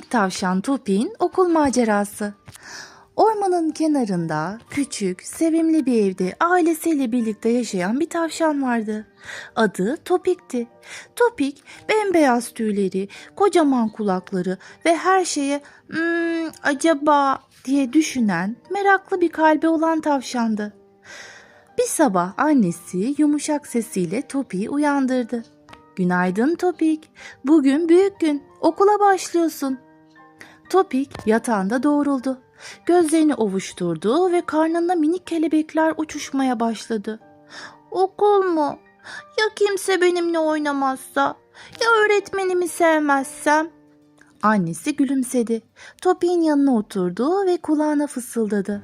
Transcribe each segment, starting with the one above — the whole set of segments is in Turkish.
Minik tavşan Topik'in okul macerası. Ormanın kenarında küçük, sevimli bir evde ailesiyle birlikte yaşayan bir tavşan vardı. Adı Topik'ti. Topik, bembeyaz tüyleri, kocaman kulakları ve her şeye "Hmm, acaba diye düşünen, meraklı bir kalbi olan tavşandı. Bir sabah annesi yumuşak sesiyle Topik'i uyandırdı. Günaydın Topik. Bugün büyük gün. Okula başlıyorsun. Topik yatağında doğruldu. Gözlerini ovuşturdu ve karnında minik kelebekler uçuşmaya başladı. Okul mu? Ya kimse benimle oynamazsa? Ya öğretmenimi sevmezsem? Annesi gülümsedi. Topik'in yanına oturdu ve kulağına fısıldadı.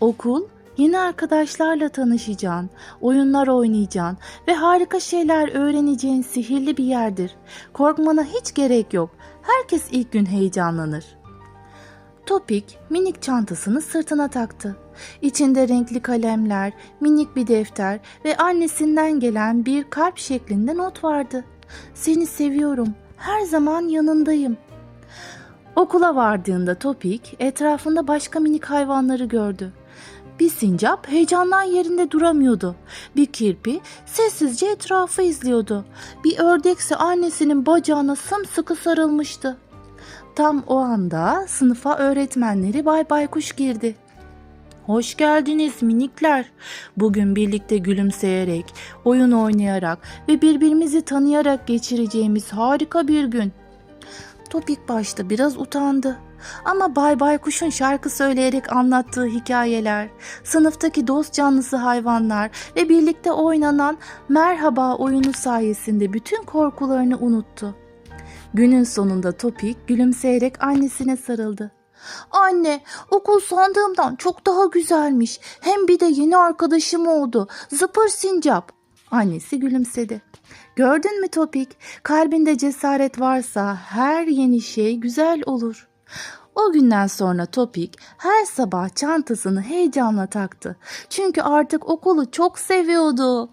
Okul Yeni arkadaşlarla tanışacaksın, oyunlar oynayacaksın ve harika şeyler öğreneceğin sihirli bir yerdir. Korkmana hiç gerek yok. Herkes ilk gün heyecanlanır. Topik minik çantasını sırtına taktı. İçinde renkli kalemler, minik bir defter ve annesinden gelen bir kalp şeklinde not vardı. Seni seviyorum. Her zaman yanındayım. Okula vardığında Topik etrafında başka minik hayvanları gördü. Bir sincap heyecandan yerinde duramıyordu. Bir kirpi sessizce etrafı izliyordu. Bir ördekse annesinin bacağına sımsıkı sarılmıştı. Tam o anda sınıfa öğretmenleri Bay Baykuş girdi. Hoş geldiniz minikler. Bugün birlikte gülümseyerek, oyun oynayarak ve birbirimizi tanıyarak geçireceğimiz harika bir gün. Topik başta biraz utandı. Ama Bay Baykuş'un şarkı söyleyerek anlattığı hikayeler, sınıftaki dost canlısı hayvanlar ve birlikte oynanan merhaba oyunu sayesinde bütün korkularını unuttu. Günün sonunda Topik gülümseyerek annesine sarıldı. Anne, okul sandığımdan çok daha güzelmiş. Hem bir de yeni arkadaşım oldu. Zıpır sincap. Annesi gülümsedi. Gördün mü Topik? Kalbinde cesaret varsa her yeni şey güzel olur. O günden sonra Topik her sabah çantasını heyecanla taktı. Çünkü artık okulu çok seviyordu.